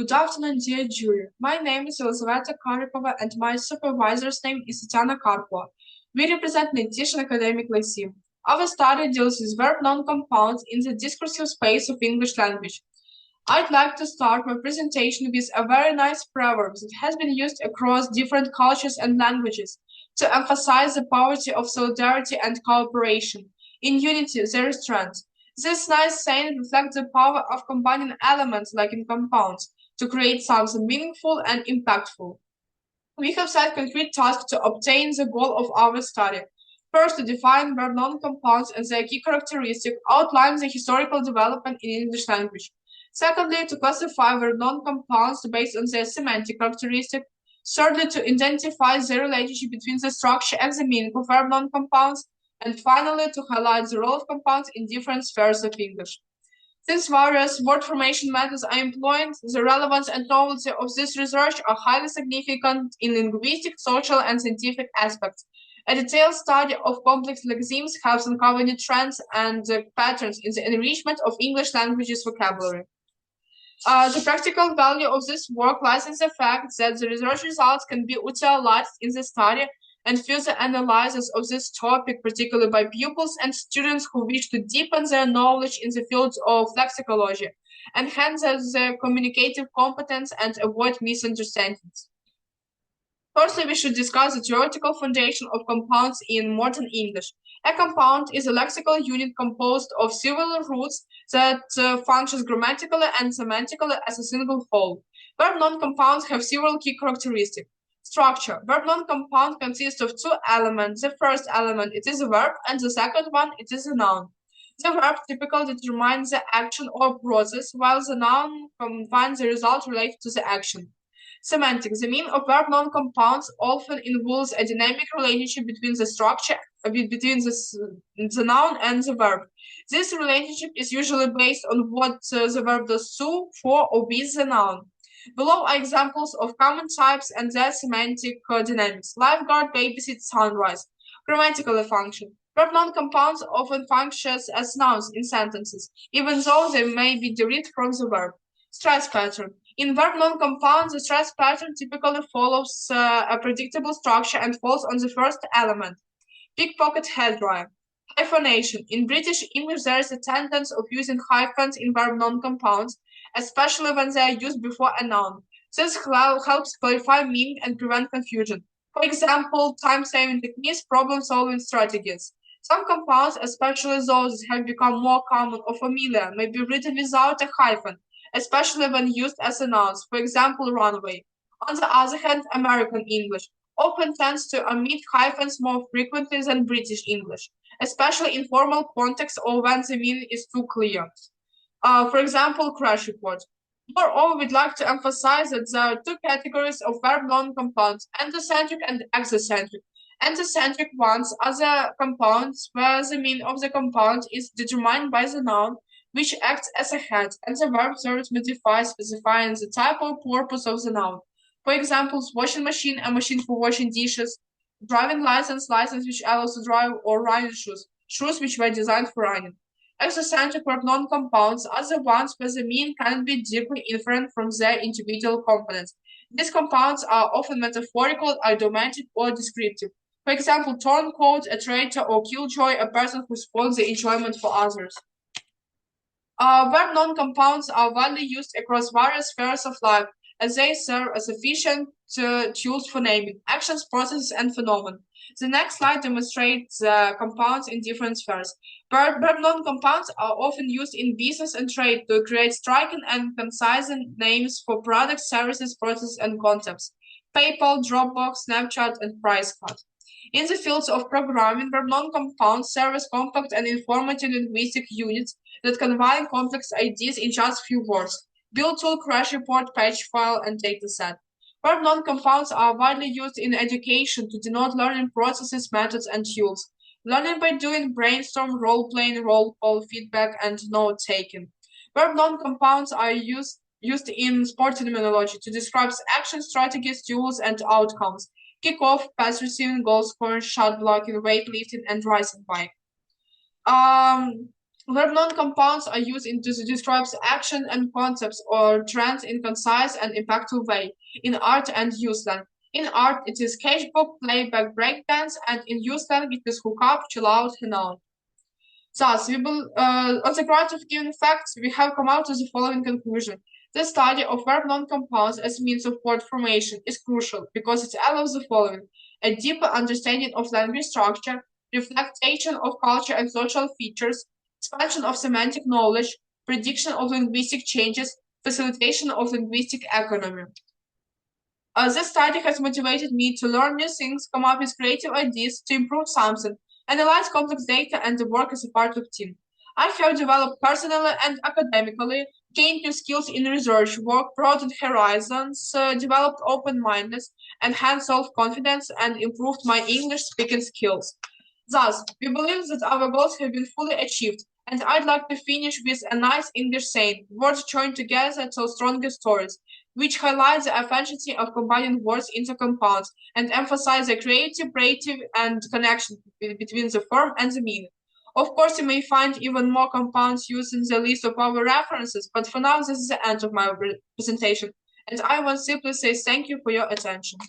Good afternoon, dear jury. My name is Elizaveta Karikova and my supervisor's name is Tatiana Karpova. We represent Nitish Academic Lyceum. Our study deals with verb non-compounds in the discursive space of English language. I'd like to start my presentation with a very nice proverb that has been used across different cultures and languages to emphasize the poverty of solidarity and cooperation. In unity, there is strength. This nice saying reflects the power of combining elements like in compounds to create something meaningful and impactful. We have set concrete tasks to obtain the goal of our study. First, to define verb non-compounds and their key characteristic, outline the historical development in English language. Secondly, to classify verb non-compounds based on their semantic characteristic. Thirdly, to identify the relationship between the structure and the meaning of verb non-compounds. And finally, to highlight the role of compounds in different spheres of English. Since various word formation methods are employed, the relevance and novelty of this research are highly significant in linguistic, social, and scientific aspects. A detailed study of complex lexemes helps uncover new trends and uh, patterns in the enrichment of English language's vocabulary. Uh, the practical value of this work lies in the fact that the research results can be utilized in the study and further analysis of this topic, particularly by pupils and students who wish to deepen their knowledge in the fields of lexicology, enhance their communicative competence, and avoid misunderstandings. Firstly, we should discuss the theoretical foundation of compounds in modern English. A compound is a lexical unit composed of several roots that uh, functions grammatically and semantically as a single whole. Verb non-compounds have several key characteristics. Structure. Verb noun compound consists of two elements. The first element, it is a verb, and the second one, it is a noun. The verb typically determines the action or process, while the noun combines the result related to the action. Semantics. The meaning of verb noun compounds often involves a dynamic relationship between the structure, uh, between the, the noun and the verb. This relationship is usually based on what uh, the verb does to, for, or with the noun. Below are examples of common types and their semantic dynamics. Lifeguard, babysit, sunrise. Grammatical function. Verb non-compounds often functions as nouns in sentences, even though they may be derived from the verb. Stress pattern. In verb non-compounds, the stress pattern typically follows uh, a predictable structure and falls on the first element. Pickpocket hairdryer. Hyphenation. In British English, there is a tendency of using hyphens in verb non-compounds, especially when they are used before a noun. This helps clarify meaning and prevent confusion. For example, time-saving techniques, problem-solving strategies. Some compounds, especially those that have become more common or familiar, may be written without a hyphen, especially when used as a noun. For example, runway. On the other hand, American English often tends to omit hyphens more frequently than British English, especially in formal context or when the meaning is too clear. Uh, for example, crash report. Moreover, we'd like to emphasize that there are two categories of verb non-compounds, endocentric and exocentric. Endocentric ones are the compounds where the meaning of the compound is determined by the noun, which acts as a head, and the verb serves modify specifying the type or purpose of the noun. For example, washing machine, a machine for washing dishes, driving license, license which allows to drive, or running shoes, shoes which were designed for running. Exocentric non-compounds are the ones where the meaning can be deeply inferred from their individual components. These compounds are often metaphorical, idiomatic, or descriptive. For example, turncoat, a traitor, or killjoy, a person who spoils the enjoyment for others. Uh, verb non-compounds are widely used across various spheres of life, as they serve as efficient uh, tools for naming actions, processes, and phenomena. The next slide demonstrates uh, compounds in different spheres. Verb non-compounds are often used in business and trade to create striking and concise names for products, services, processes, and concepts. PayPal, Dropbox, Snapchat, and PriceCard. In the fields of programming, verb non-compounds serve as compact and informative linguistic units that combine complex ideas in just few words build tool, crash report, patch file, and dataset. Verb non-compounds are widely used in education to denote learning processes, methods, and tools. Learning by doing, brainstorm, role-playing, role-call, feedback, and note-taking. Verb non-compounds are used used in sport terminology to describe action strategies, tools, and outcomes. Kick-off, pass receiving, goal scoring, shot blocking, weightlifting, and rising bike. Um, Verb-noun compounds are used in to describe action and concepts or trends in concise and impactful way in art and use slang. In art, it is sketchbook, playback, breakdance, and in use slang, it is hook up, chill out, hang out. Thus, we will, uh, on the ground of given facts, we have come out to the following conclusion. The study of verb-noun compounds as means of word formation is crucial because it allows the following a deeper understanding of language structure, reflection of culture and social features, expansion of semantic knowledge, prediction of linguistic changes, facilitation of linguistic economy. Uh, this study has motivated me to learn new things, come up with creative ideas to improve something, analyze complex data, and work as a part of team. I have developed personally and academically, gained new skills in research work, broadened horizons, uh, developed open-mindedness, enhanced self-confidence, and improved my English speaking skills. Thus, we believe that our goals have been fully achieved, and I'd like to finish with a nice English saying, words joined together tell stronger stories, which highlights the efficiency of combining words into compounds and emphasize the creative, creative, and connection between the form and the meaning. Of course, you may find even more compounds used in the list of our references, but for now, this is the end of my presentation, and I want simply say thank you for your attention.